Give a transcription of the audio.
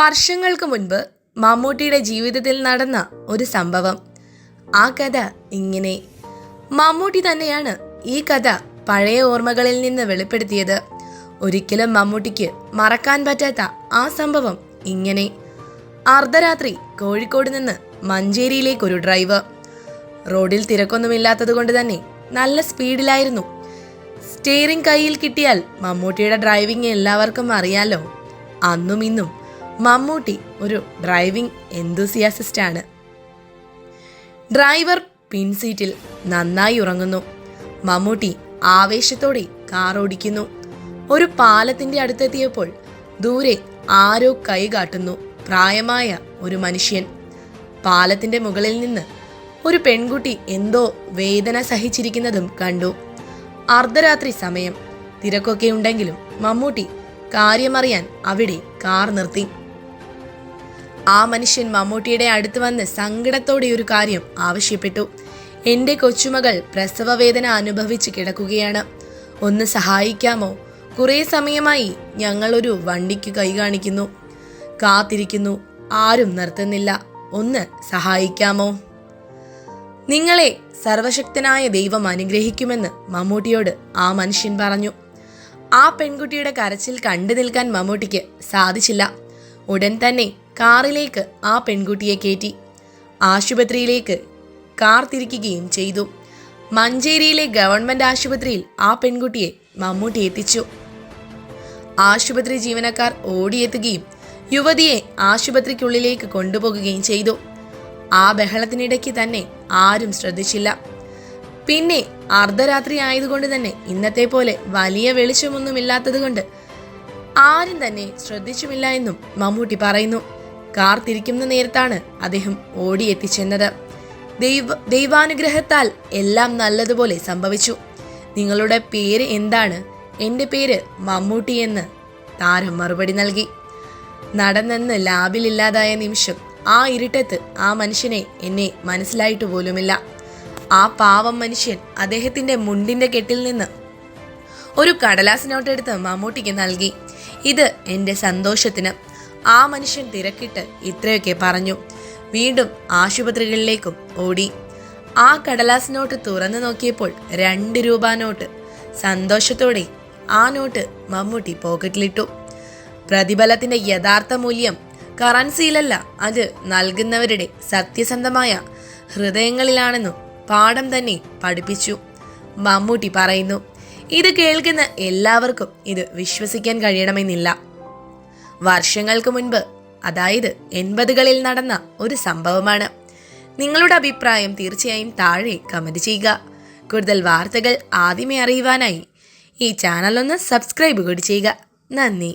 വർഷങ്ങൾക്ക് മുൻപ് മമ്മൂട്ടിയുടെ ജീവിതത്തിൽ നടന്ന ഒരു സംഭവം. ആ കഥ ഇങ്ങനെ. മമ്മൂട്ടി തന്നെയാണ് ഈ കഥ പഴയ ഓർമ്മകളിൽ നിന്ന് വെളിപ്പെടുത്തിയത്. ഒരിക്കലും മമ്മൂട്ടിക്ക് മറക്കാൻ പറ്റാത്ത ആ സംഭവം ഇങ്ങനെ. അർദ്ധരാത്രി കോഴിക്കോട് നിന്ന് മഞ്ചേരിയിലേക്ക് ഒരു ഡ്രൈവ്. റോഡിൽ തിരക്കൊന്നുമില്ലാത്തത് കൊണ്ട് തന്നെ നല്ല സ്പീഡിലായിരുന്നു. സ്റ്റിയറിംഗ് കയ്യിൽ കിട്ടിയാൽ മമ്മൂട്ടിയുടെ ഡ്രൈവിംഗ് എല്ലാവർക്കും അറിയാലോ. അന്നും ഇന്നും മമ്മൂട്ടി ഒരു ഡ്രൈവിംഗ് എന്തുസിയാസിസ്റ്റാണ് ഡ്രൈവർ പിൻസീറ്റിൽ നന്നായി ഉറങ്ങുന്നു. മമ്മൂട്ടി ആവേശത്തോടെ കാർ ഓടിക്കുന്നു ഒരു പാലത്തിന്റെ അടുത്തെത്തിയപ്പോൾ ദൂരെ ആരോ കൈ കാട്ടുന്നു. പ്രായമായ ഒരു മനുഷ്യൻ. പാലത്തിന്റെ മുകളിൽ നിന്ന് ഒരു പെൺകുട്ടി എന്തോ വേദന സഹിച്ചിരിക്കുന്നതും കണ്ടു. അർദ്ധരാത്രി സമയം. തിരക്കൊക്കെ ഉണ്ടെങ്കിലും മമ്മൂട്ടി കാര്യമറിയാൻ അവിടെ കാർ നിർത്തി. ആ മനുഷ്യൻ മമ്മൂട്ടിയുടെ അടുത്ത് വന്ന് സങ്കടത്തോടെ ഒരു കാര്യം ആവശ്യപ്പെട്ടു. എന്റെ കൊച്ചുമകൾ പ്രസവ വേദന അനുഭവിച്ച് കിടക്കുകയാണ്. ഒന്ന് സഹായിക്കാമോ? കുറേ സമയമായി ഞങ്ങളൊരു വണ്ടിക്ക് കൈ കാണിക്കുന്നു. കാത്തിരിക്കുന്നു. ആരും നിർത്തുന്നില്ല. ഒന്ന് സഹായിക്കാമോ? നിങ്ങളെ സർവശക്തനായ ദൈവം അനുഗ്രഹിക്കുമെന്ന് മമ്മൂട്ടിയോട് ആ മനുഷ്യൻ പറഞ്ഞു. ആ പെൺകുട്ടിയുടെ കരച്ചിൽ കണ്ടു നിൽക്കാൻ മമ്മൂട്ടിക്ക് സാധിച്ചില്ല. ഉടൻ തന്നെ കാറിലേക്ക് ആ പെൺകുട്ടിയെ കയറ്റി ആശുപത്രിയിലേക്ക് കാർ തിരിക്കുകയും ചെയ്തു. മഞ്ചേരിയിലെ ഗവൺമെന്റ് ആശുപത്രിയിൽ ആ പെൺകുട്ടിയെ മമ്മൂട്ടി എത്തിച്ചു. ആശുപത്രി ജീവനക്കാർ ഓടിയെത്തുകയും യുവതിയെ ആശുപത്രിക്കുള്ളിലേക്ക് കൊണ്ടുപോകുകയും ചെയ്തു. ആ ബഹളത്തിനിടയ്ക്ക് തന്നെ ആരും ശ്രദ്ധിച്ചില്ല. പിന്നെ അർദ്ധരാത്രി ആയതുകൊണ്ട് തന്നെ ഇന്നത്തെ പോലെ വലിയ വെളിച്ചമൊന്നുമില്ലാത്തത് കൊണ്ട് ആരും തന്നെ ശ്രദ്ധിച്ചുമില്ല എന്നും മമ്മൂട്ടി പറയുന്നു. കാർ തിരിക്കുന്ന നേരത്താണ് അദ്ദേഹം ഓടിയെത്തിച്ചെന്നത്. ദൈവ ദൈവാനുഗ്രഹത്താൽ എല്ലാം നല്ലതുപോലെ സംഭവിച്ചു. നിങ്ങളുടെ പേര് എന്താണ്? എന്റെ പേര് മമ്മൂട്ടി എന്ന് താരം മറുപടി നൽകി. നടന്നെന്ന് ലാബിലില്ലാതായ നിമിഷം ആ ഇരുട്ടത്ത് ആ മനുഷ്യനെ എന്നെ മനസ്സിലായിട്ട് പോലുമില്ല. ആ പാവം മനുഷ്യൻ അദ്ദേഹത്തിന്റെ മുണ്ടിന്റെ കെട്ടിൽ നിന്ന് ഒരു കടലാസ് നോട്ടെടുത്ത് മമ്മൂട്ടിക്ക് നൽകി. ഇത് എന്റെ സന്തോഷത്തിന് ആ മനുഷ്യൻ തിരക്കിട്ട് ഇത്രയൊക്കെ പറഞ്ഞു. വീണ്ടും ആശുപത്രികളിലേക്കും ഓടി. ആ കടലാസ് നോട്ട് തുറന്നു നോക്കിയപ്പോൾ രണ്ട് രൂപ നോട്ട്. സന്തോഷത്തോടെ ആ നോട്ട് മമ്മൂട്ടി പോക്കറ്റിലിട്ടു. പ്രതിഫലത്തിന്റെ യഥാർത്ഥ മൂല്യം കറൻസിയിലല്ല അത് നൽകുന്നവരുടെ സത്യസന്ധമായ ഹൃദയങ്ങളിലാണെന്നും പാഠം തന്നെ പഠിപ്പിച്ചു. മമ്മൂട്ടി പറയുന്നു ഇത് കേൾക്കുന്ന എല്ലാവർക്കും ഇത് വിശ്വസിക്കാൻ കഴിയണമെന്നില്ല. വർഷങ്ങൾക്ക് മുൻപ് അതായത് എൺപതുകളിൽ നടന്ന ഒരു സംഭവമാണ്. നിങ്ങളുടെ അഭിപ്രായം തീർച്ചയായും താഴെ കമന്റ് ചെയ്യുക. കൂടുതൽ വാർത്തകൾ ആദ്യമേ അറിയുവാനായി ഈ ചാനലൊന്ന് സബ്സ്ക്രൈബ് കൂടി ചെയ്യുക. നന്ദി.